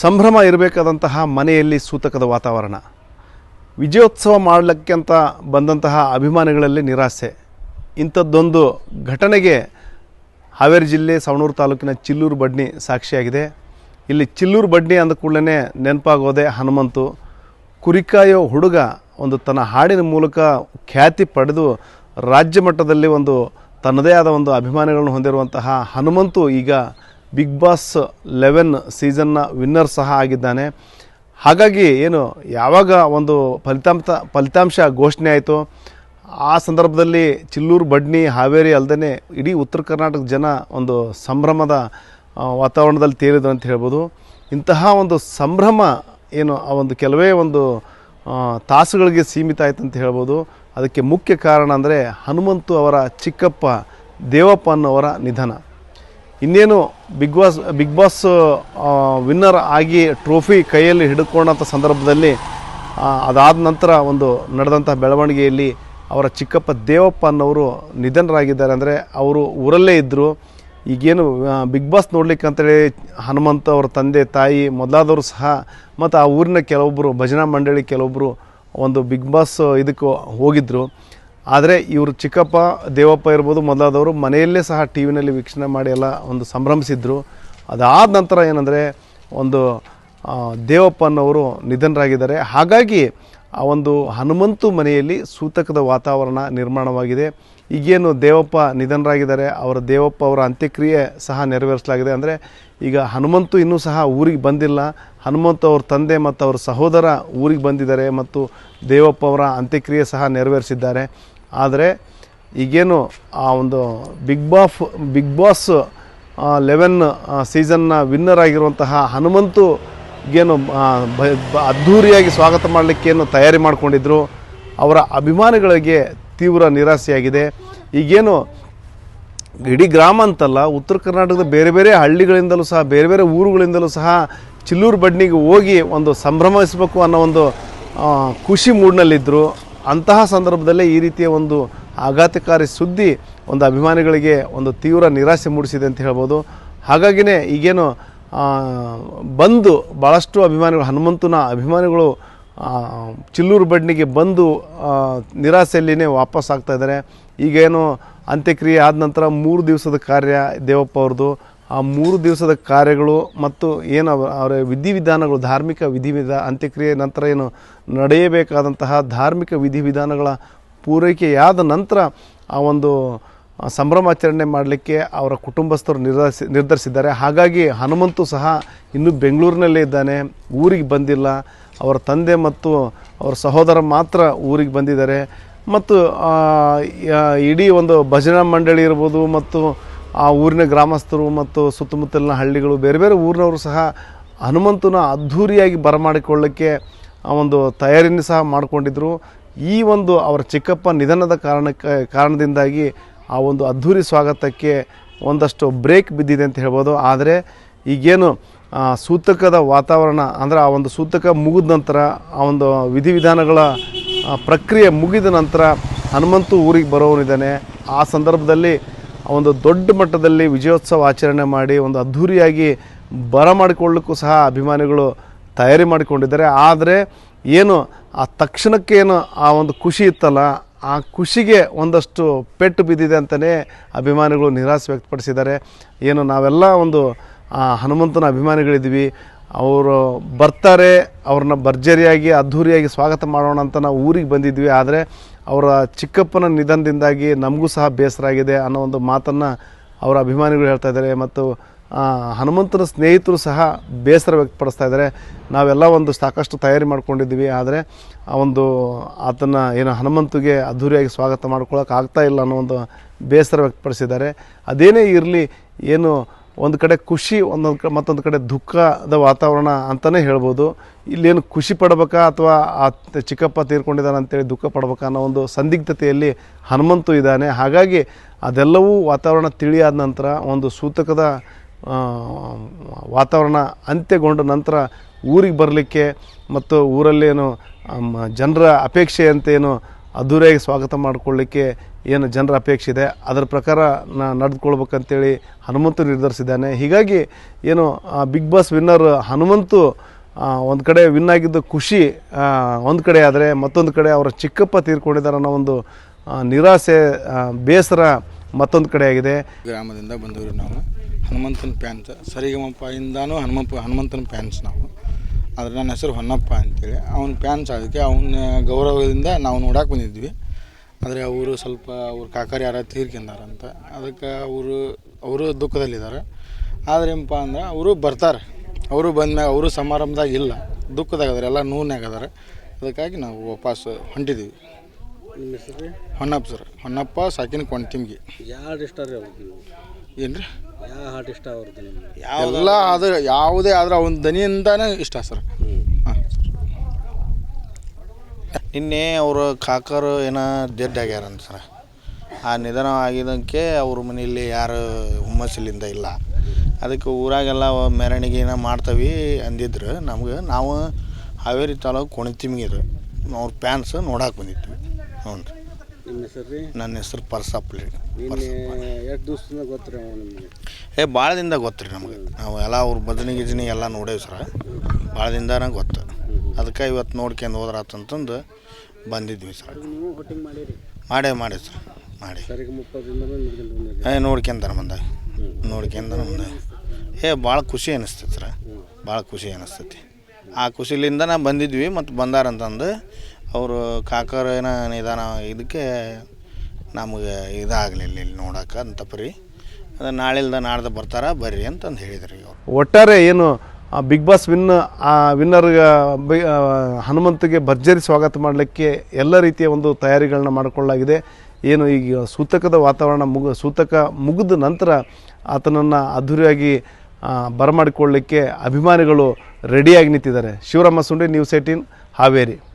ಸಂಭ್ರಮ ಇರಬೇಕಾದಂತಹ ಮನೆಯಲ್ಲಿ ಸೂತಕದ ವಾತಾವರಣ. ವಿಜಯೋತ್ಸವ ಮಾಡಲಿಕ್ಕೆ ಅಂತ ಬಂದಂತಹ ಅಭಿಮಾನಿಗಳಲ್ಲಿ ನಿರಾಸೆ. ಇಂಥದ್ದೊಂದು ಘಟನೆಗೆ ಹಾವೇರಿ ಜಿಲ್ಲೆ ಸವಣೂರು ತಾಲೂಕಿನ ಚಿಲ್ಲೂರು ಬಡ್ನಿ ಸಾಕ್ಷಿಯಾಗಿದೆ. ಇಲ್ಲಿ ಚಿಲ್ಲೂರು ಬಡ್ನಿ ಅಂದ ಕೂಡಲೇ ನೆನಪಾಗೋದೆ ಹನುಮಂತು. ಕುರಿಕಾಯೋ ಹುಡುಗ ಒಂದು ತನ್ನ ಹಾಡಿನ ಮೂಲಕ ಖ್ಯಾತಿ ಪಡೆದು ರಾಜ್ಯ ಮಟ್ಟದಲ್ಲಿ ಒಂದು ತನ್ನದೇ ಆದ ಒಂದು ಅಭಿಮಾನಿಗಳನ್ನು ಹೊಂದಿರುವಂತಹ ಹನುಮಂತು ಈಗ ಬಿಗ್ ಬಾಸ್ ಲೆವೆನ್ ಸೀಸನ್ನ ವಿನ್ನರ್ ಸಹ ಆಗಿದ್ದಾನೆ. ಹಾಗಾಗಿ ಏನು, ಯಾವಾಗ ಒಂದು ಫಲಿತಾಂಶ ಫಲಿತಾಂಶ ಘೋಷಣೆ ಆಯಿತು, ಆ ಸಂದರ್ಭದಲ್ಲಿ ಚಿಲ್ಲೂರು, ಬಡ್ನಿ, ಹಾವೇರಿ ಅಲ್ಲದೇ ಇಡೀ ಉತ್ತರ ಕರ್ನಾಟಕದ ಜನ ಒಂದು ಸಂಭ್ರಮದ ವಾತಾವರಣದಲ್ಲಿ ತೇಲಿದ್ರು ಅಂತ ಹೇಳ್ಬೋದು. ಇಂತಹ ಒಂದು ಸಂಭ್ರಮ ಏನು, ಆ ಒಂದು ಕೆಲವೇ ಒಂದು ತಾಸುಗಳಿಗೆ ಸೀಮಿತ ಆಯ್ತು ಅಂತ ಹೇಳ್ಬೋದು. ಅದಕ್ಕೆ ಮುಖ್ಯ ಕಾರಣ ಅಂದರೆ ಹನುಮಂತು ಅವರ ಚಿಕ್ಕಪ್ಪ ದೇವಪ್ಪ ಅನ್ನೋವರ ನಿಧನ. ಇನ್ನೇನು big boss big boss winner ಆಗಿ ಟ್ರೋಫಿ ಕೈಯಲ್ಲಿ ಹಿಡ್ಕೊಂಡಂಥ ಸಂದರ್ಭದಲ್ಲಿ ಅದಾದ ನಂತರ ಒಂದು ನಡೆದಂಥ ಬೆಳವಣಿಗೆಯಲ್ಲಿ ಅವರ ಚಿಕ್ಕಪ್ಪ ದೇವಪ್ಪ ಅನ್ನೋರು ನಿಧನರಾಗಿದ್ದಾರೆ. ಅಂದರೆ ಅವರು ಊರಲ್ಲೇ ಇದ್ದರು ಈಗೇನು ಬಿಗ್ ಬಾಸ್ ನೋಡ್ಲಿಕ್ಕೆ ಅಂತೇಳಿ ಹನುಮಂತ ಅವರ ತಂದೆ, ತಾಯಿ ಮೊದಲಾದವರು ಸಹ, ಮತ್ತು ಆ ಊರಿನ ಕೆಲವೊಬ್ಬರು ಭಜನಾ ಮಂಡಳಿ ಕೆಲವೊಬ್ಬರು ಒಂದು ಬಿಗ್ ಬಾಸ್ ಇದಕ್ಕೆ ಹೋಗಿದ್ದರು ಆದರೆ ಇವರು ಚಿಕ್ಕಪ್ಪ, ದೇವಪ್ಪ ಇರ್ಬೋದು, ಮೊದಲಾದವರು ಮನೆಯಲ್ಲೇ ಸಹ ಟಿ ವಿನಲ್ಲಿ ವೀಕ್ಷಣೆ ಮಾಡಿ ಎಲ್ಲ ಒಂದು ಸಂಭ್ರಮಿಸಿದ್ರು. ಅದಾದ ನಂತರ ಏನಂದರೆ ಒಂದು ದೇವಪ್ಪ ಅನ್ನೋರು ನಿಧನರಾಗಿದ್ದಾರೆ. ಹಾಗಾಗಿ ಆ ಒಂದು ಹನುಮಂತು ಮನೆಯಲ್ಲಿ ಸೂತಕದ ವಾತಾವರಣ ನಿರ್ಮಾಣವಾಗಿದೆ. ಈಗೇನು ದೇವಪ್ಪ ನಿಧನರಾಗಿದ್ದಾರೆ, ಅವರ ದೇವಪ್ಪ ಅವರ ಅಂತ್ಯಕ್ರಿಯೆ ಸಹ ನೆರವೇರಿಸಲಾಗಿದೆ. ಅಂದರೆ ಈಗ ಹನುಮಂತು ಇನ್ನೂ ಸಹ ಊರಿಗೆ ಬಂದಿಲ್ಲ. ಹನುಮಂತು ಅವ್ರ ತಂದೆ ಮತ್ತು ಅವ್ರ ಸಹೋದರ ಊರಿಗೆ ಬಂದಿದ್ದಾರೆ ಮತ್ತು ದೇವಪ್ಪ ಅವರ ಅಂತ್ಯಕ್ರಿಯೆ ಸಹ ನೆರವೇರಿಸಿದ್ದಾರೆ. ಆದರೆ ಈಗೇನು ಆ ಒಂದು big boss, big boss eleven ಸೀಸನ್ನ winner ಆಗಿರುವಂತಹ ಹನುಮಂತು ಏನು ಬ- ಬ- ಅದ್ಧೂರಿಯಾಗಿ ಸ್ವಾಗತ ಮಾಡಲಿಕ್ಕೇನು ತಯಾರಿ ಮಾಡಿಕೊಂಡಿದ್ರು. ಅವರ ಅಭಿಮಾನಿಗಳಿಗೆ ತೀವ್ರ ನಿರಾಸೆಯಾಗಿದೆ. ಈಗೇನು ಇಡೀ ಗ್ರಾಮ ಅಂತಲ್ಲ, ಉತ್ತರ ಕರ್ನಾಟಕದ ಬೇರೆ ಬೇರೆ ಹಳ್ಳಿಗಳಿಂದಲೂ ಸಹ, ಬೇರೆ ಬೇರೆ ಊರುಗಳಿಂದಲೂ ಸಹ ಚಿಲ್ಲೂರು ಬಡ್ನಿಗೆ ಹೋಗಿ ಒಂದು ಸಂಭ್ರಮಿಸಬೇಕು ಅನ್ನೋ ಒಂದು ಖುಷಿ ಮೂಡ್ನಲ್ಲಿದ್ದರು ಅಂತಹ ಸಂದರ್ಭದಲ್ಲೇ ಈ ರೀತಿಯ ಒಂದು ಆಘಾತಕಾರಿ ಸುದ್ದಿ ಒಂದು ಅಭಿಮಾನಿಗಳಿಗೆ ಒಂದು ತೀವ್ರ ನಿರಾಸೆ ಮೂಡಿಸಿದೆ ಅಂತ ಹೇಳ್ಬೋದು. ಹಾಗಾಗಿನೇ ಈಗೇನು ಬಂದು ಭಾಳಷ್ಟು ಅಭಿಮಾನಿಗಳು, ಹನುಮಂತನ ಅಭಿಮಾನಿಗಳು ಚಿಲ್ಲೂರು ಬಡ್ನಿಗೆ ಬಂದು ನಿರಾಸೆಯಲ್ಲಿನೇ ವಾಪಸ್ ಆಗ್ತಾ ಇದ್ದಾರೆ. ಈಗೇನು ಅಂತ್ಯಕ್ರಿಯೆ ಆದ ನಂತರ ಮೂರು ದಿವಸದ ಕಾರ್ಯ ದೇವಪ್ಪ ಅವ್ರದ್ದು. ಆ ಮೂರು ದಿವಸದ ಕಾರ್ಯಗಳು ಮತ್ತು ಏನು ಅವ- ಅವರ ವಿಧಿವಿಧಾನಗಳು, ಧಾರ್ಮಿಕ ವಿಧಿವಿಧ ಅಂತ್ಯಕ್ರಿಯೆ ನಂತರ ಏನು ನಡೆಯಬೇಕಾದಂತಹ ಧಾರ್ಮಿಕ ವಿಧಿವಿಧಾನಗಳ ಪೂರೈಕೆಯಾದ ನಂತರ ಆ ಒಂದು ಸಂಭ್ರಮಾಚರಣೆ ಮಾಡಲಿಕ್ಕೆ ಅವರ ಕುಟುಂಬಸ್ಥರು ನಿರ್ಧರಿಸಿ ನಿರ್ಧರಿಸಿದ್ದಾರೆ. ಹಾಗಾಗಿ ಹನುಮಂತು ಸಹ ಇನ್ನೂ ಬೆಂಗಳೂರಿನಲ್ಲೇ ಇದ್ದಾನೆ, ಊರಿಗೆ ಬಂದಿಲ್ಲ. ಅವರ ತಂದೆ ಮತ್ತು ಅವರ ಸಹೋದರ ಮಾತ್ರ ಊರಿಗೆ ಬಂದಿದ್ದಾರೆ. ಮತ್ತು ಇಡೀ ಒಂದು ಭಜನಾ ಮಂಡಳಿ ಇರ್ಬೋದು ಮತ್ತು ಆ ಊರಿನ ಗ್ರಾಮಸ್ಥರು ಮತ್ತು ಸುತ್ತಮುತ್ತಲಿನ ಹಳ್ಳಿಗಳು, ಬೇರೆ ಬೇರೆ ಊರಿನವರು ಸಹ ಹನುಮಂತನ ಅದ್ಧೂರಿಯಾಗಿ ಬರಮಾಡಿಕೊಳ್ಳಕ್ಕೆ ಆ ಒಂದು ತಯಾರಿಯನ್ನು ಸಹ ಮಾಡಿಕೊಂಡಿದ್ದರು ಈ ಒಂದು ಅವರ ಚಿಕ್ಕಪ್ಪ ನಿಧನದ ಕಾರಣಕ್ಕೆ, ಕಾರಣದಿಂದಾಗಿ ಆ ಒಂದು ಅದ್ಧೂರಿ ಸ್ವಾಗತಕ್ಕೆ ಒಂದಷ್ಟು ಬ್ರೇಕ್ ಬಿದ್ದಿದೆ ಅಂತ ಹೇಳ್ಬೋದು. ಆದರೆ ಈಗೇನು ಸೂತಕದ ವಾತಾವರಣ, ಅಂದರೆ ಆ ಒಂದು ಸೂತಕ ಮುಗಿದ ನಂತರ, ಆ ಒಂದು ವಿಧಿವಿಧಾನಗಳ ಪ್ರಕ್ರಿಯೆ ಮುಗಿದ ನಂತರ ಹನುಮಂತು ಊರಿಗೆ ಬರೋವನಿದ್ದಾನೆ. ಆ ಸಂದರ್ಭದಲ್ಲಿ ಒಂದು ದೊಡ್ಡ ಮಟ್ಟದಲ್ಲಿ ವಿಜಯೋತ್ಸವ ಆಚರಣೆ ಮಾಡಿ ಒಂದು ಅದ್ಧೂರಿಯಾಗಿ ಬರಮಾಡಿಕೊಳ್ಳಕ್ಕೂ ಸಹ ಅಭಿಮಾನಿಗಳು ತಯಾರಿ ಮಾಡಿಕೊಂಡಿದ್ದಾರೆ. ಆದರೆ ಏನು ಆ ತಕ್ಷಣಕ್ಕೆ ಏನು ಆ ಒಂದು ಖುಷಿ ಇತ್ತಲ್ಲ, ಆ ಖುಷಿಗೆ ಒಂದಷ್ಟು ಪೆಟ್ಟು ಬಿದ್ದಿದೆ ಅಂತಲೇ ಅಭಿಮಾನಿಗಳು ನಿರಾಸೆ ವ್ಯಕ್ತಪಡಿಸಿದ್ದಾರೆ. ಏನು ನಾವೆಲ್ಲ ಒಂದು ಹನುಮಂತನ ಅಭಿಮಾನಿಗಳಿದ್ವಿ ಅವರು ಬರ್ತಾರೆ, ಅವ್ರನ್ನ ಭರ್ಜರಿಯಾಗಿ, ಅದ್ಧೂರಿಯಾಗಿ ಸ್ವಾಗತ ಮಾಡೋಣ ಅಂತ ನಾವು ಊರಿಗೆ ಬಂದಿದ್ವಿ ಆದರೆ ಅವರ ಚಿಕ್ಕಪ್ಪನ ನಿಧನದಿಂದಾಗಿ ನಮಗೂ ಸಹ ಬೇಸರ ಆಗಿದೆ ಅನ್ನೋ ಒಂದು ಮಾತನ್ನು ಅವರ ಅಭಿಮಾನಿಗಳು ಹೇಳ್ತಾ ಇದ್ದಾರೆ ಮತ್ತು ಹನುಮಂತನ ಸ್ನೇಹಿತರು ಸಹ ಬೇಸರ ವ್ಯಕ್ತಪಡಿಸ್ತಾ ಇದ್ದಾರೆ. ನಾವೆಲ್ಲ ಒಂದು ಸಾಕಷ್ಟು ತಯಾರಿ ಮಾಡ್ಕೊಂಡಿದ್ದೀವಿ, ಆದರೆ ಆ ಒಂದು ಆತನ ಏನು ಹನುಮಂತಿಗೆ ಅದ್ಧೂರಿಯಾಗಿ ಸ್ವಾಗತ ಮಾಡ್ಕೊಳ್ಳೋಕೆ ಆಗ್ತಾ ಇಲ್ಲ ಅನ್ನೋ ಒಂದು ಬೇಸರ ವ್ಯಕ್ತಪಡಿಸಿದ್ದಾರೆ. ಅದೇನೇ ಇರಲಿ, ಏನು ಒಂದು ಕಡೆ ಖುಷಿ, ಒಂದೊಂದು ಕಡೆ ಮತ್ತೊಂದು ಕಡೆ ದುಃಖದ ವಾತಾವರಣ ಅಂತಲೇ ಹೇಳ್ಬೋದು. ಇಲ್ಲೇನು ಖುಷಿ ಪಡ್ಬೇಕಾ ಅಥವಾ ಆ ಚಿಕ್ಕಪ್ಪ ತೀರ್ಕೊಂಡಿದ್ದಾನೆ ಅಂತೇಳಿ ದುಃಖ ಪಡಬೇಕಾ ಅನ್ನೋ ಒಂದು ಸಂದಿಗ್ಧತೆಯಲ್ಲಿ ಹನುಮಂತು ಇದ್ದಾನೆ. ಹಾಗಾಗಿ ಅದೆಲ್ಲವೂ ವಾತಾವರಣ ತಿಳಿಯಾದ ನಂತರ, ಒಂದು ಸೂತಕದ ವಾತಾವರಣ ಅಂತ್ಯಗೊಂಡ ನಂತರ ಊರಿಗೆ ಬರಲಿಕ್ಕೆ ಮತ್ತು ಊರಲ್ಲೇನು ಜನರ ಅಪೇಕ್ಷೆಯಂತೆ ಏನು ಅದ್ಧೂರಿಯಾಗಿ ಸ್ವಾಗತ ಮಾಡಿಕೊಳ್ಳಿಕ್ಕೆ ಏನು ಜನರ ಅಪೇಕ್ಷೆ ಇದೆ, ಅದರ ಪ್ರಕಾರ ನಾ ನಡೆದುಕೊಳ್ಬೇಕಂತೇಳಿ ಹನುಮಂತು ನಿರ್ಧರಿಸಿದ್ದಾನೆ. ಹೀಗಾಗಿ ಏನು ಬಿಗ್ ಬಾಸ್ ವಿನ್ನರ್ ಹನುಮಂತು ಒಂದು ಕಡೆ ವಿನ್ ಆಗಿದ್ದು ಖುಷಿ ಒಂದು ಕಡೆ ಆದರೆ ಮತ್ತೊಂದು ಕಡೆ ಅವರ ಚಿಕ್ಕಪ್ಪ ತೀರ್ಕೊಂಡಿದ್ದಾರೆ ಅನ್ನೋ ಒಂದು ನಿರಾಸೆ ಬೇಸರ ಮತ್ತೊಂದು ಕಡೆ ಆಗಿದೆ. ಗ್ರಾಮದಿಂದ ಬಂದವರು ನಾವು. ಹನುಮಂತನ ಪ್ಯಾನ್ಸ್ ಸರಿಗಮಪ ಇಂದಾನು ಹನುಮಂತ, ಹನುಮಂತನ ಫ್ಯಾನ್ಸ್ ನಾವು. ಆದರೆ ನನ್ನ ಹೆಸರು ಹೊನ್ನಪ್ಪ ಅಂತೇಳಿ. ಅವ್ನ ಫ್ಯಾನ್ಸ್ ಅದಕ್ಕೆ ಅವನ ಗೌರವದಿಂದ ನಾವು ನೋಡಕ್ಕೆ ಬಂದಿದ್ವಿ. ಆದರೆ ಅವರು ಸ್ವಲ್ಪ ಅವ್ರ ಕಾಕರು ಯಾರ ತೀರ್ಕೊಂಡಾರಂತ. ಅದಕ್ಕೆ ಅವರು ಅವರು ದುಃಖದಲ್ಲಿದ್ದಾರೆ. ಆದ್ರೆ ಏನಪ್ಪ ಅಂದ್ರೆ ಅವರು ಬರ್ತಾರೆ. ಅವರು ಬಂದ್ಮ್ಯಾಗ ಅವರು ಸಮಾರಂಭದಾಗ ಇಲ್ಲ. ದುಃಖದಾಗ ಅದಾರೆ ಎಲ್ಲ ನೋವ್ನಾಗ ಅದಾರೆ. ಅದಕ್ಕಾಗಿ ನಾವು ವಾಪಸ್ ಹೊಂಟಿದ್ದೀವಿ ಹೊನ್ನಪ್ಪ ಸರ್. ಹೊನ್ನಪ್ಪ ಸಾಕಿನ ಕೊಂಟಿಮ್ಗಿ ಯಾವ ಇಷ್ಟ ರೀ ಅವ್ರದ್ದು ಏನು ರೀ ಯಾವ ಹಾಟ್ ಇಷ್ಟ ಅವ್ರದ್ದು ನಿಮ್ಗೆ? ಎಲ್ಲ ಆದ್ರೆ ಯಾವುದೇ ಆದ್ರೆ ಅವನ ದನಿಯಿಂದಾನೇ ಇಷ್ಟ ಸರ್. ಹಾಂ. ನಿನ್ನೆ ಅವರು ಕಾಕರು ಏನೋ ಡೆಡ್ ಆಗ್ಯಾರಂತ ಸರ್. ಆ ನಿಧನ ಆಗಿದ್ದಕ್ಕೆ ಅವ್ರ ಮನೆಯಲ್ಲಿ ಯಾರು ಹುಮ್ಮಸ್ಸಿಲಿಂದ ಇಲ್ಲ. ಅದಕ್ಕೆ ಊರಾಗೆಲ್ಲ ಮೆರವಣಿಗೆ ಏನೋ ಮಾಡ್ತೀವಿ ಅಂದಿದ್ರು. ನಮ್ಗೆ ನಾವು ಹಾವೇರಿ ತಾಲೂಕು ಕೊಣತಿಮಿಗಿರು ಅವ್ರ ಪ್ಯಾನ್ಸ್ ನೋಡಕ್ಕೆ ಬಂದಿದ್ವಿ. ಹ್ಞೂ ರೀ ನಿಮ್ಮ ಹೆಸರು ರೀ? ನನ್ನ ಹೆಸ್ರು ಪರ್ಸಪ್ಲಿ ನಿನ್ನೆ ಎಷ್ಟು ದಿವಸದಿಂದ ಗೊತ್ತ್ರಿ ಅವ ನಿಮಗೆ. ಏ ಭಾಳದಿಂದ ಗೊತ್ತು ರೀ ನಮ್ಗೆ. ನಾವು ಎಲ್ಲ ಅವ್ರ ಭಜನೆ ಗಿಜನಿ ಎಲ್ಲ ನೋಡೇವಿ ಸರ. ಭಾಳದಿಂದ ಗೊತ್ತು. ಅದಕ್ಕೆ ಇವತ್ತು ನೋಡ್ಕೊಂಡು ಹೋದ್ರಾತಂತಂದು ಬಂದಿದ್ವಿ ಸರ್. ನೀವು ಹೊಟ್ಟಿಂಗ್ ಮಾಡಿರಿ ಮಾಡೇ ಮಾಡಿ ಸರ್ ಮಾಡಿ. ಸರಿಗೆ ಮುಪ್ಪದಿಂದ ಬಂದಿರಿ ಏ ನೋಡ್ಕೊಂತಾರ ಮುಂದೆ. ನೋಡ್ಕೊಂಡ ಮುಂದೆ. ಏ ಭಾಳ ಖುಷಿ ಅನಿಸ್ತೈತೆ ಸರ. ಭಾಳ ಖುಷಿ ಅನಿಸ್ತೈತಿ. ಆ ಖುಷಿಲಿಂದ ನಾ ಬಂದಿದ್ವಿ ಮತ್ತು ಬಂದಾರಂತಂದು ಅವರು ಏನ ನಿಧಾನ ಇದಕ್ಕೆ ನಮಗೆ ಇದಾಗಲಿಲ್ಲ ಇಲ್ಲಿ ನೋಡೋಕೆ ಅಂತ ಪರಿ. ಅದು ನಾಳೆಲ್ದ ನಾಡ್ದು ಬರ್ತಾರ, ಬರ್ರಿ ಅಂತಂದು ಹೇಳಿದ್ರು ಇವರು ಒಟ್ಟಾರೆ ಏನು ಬಿಗ್ ಬಾಸ್ ವಿನ್ ಆ ವಿನ್ನರ್ ಹನುಮಂತಿಗೆ ಭರ್ಜರಿ ಸ್ವಾಗತ ಮಾಡಲಿಕ್ಕೆ ಎಲ್ಲ ರೀತಿಯ ಒಂದು ತಯಾರಿಗಳನ್ನ ಮಾಡಿಕೊಳ್ಳಲಾಗಿದೆ. ಏನು ಈಗ ಸೂತಕದ ವಾತಾವರಣ ಮುಗ, ಸೂತಕ ಮುಗಿದ ನಂತರ ಆತನನ್ನು ಅದ್ಧೂರಿಯಾಗಿ ಬರಮಾಡಿಕೊಳ್ಳಲಿಕ್ಕೆ ಅಭಿಮಾನಿಗಳು ರೆಡಿಯಾಗಿ ನಿಂತಿದ್ದಾರೆ. Shivarama Sundi news eighteen Haveri.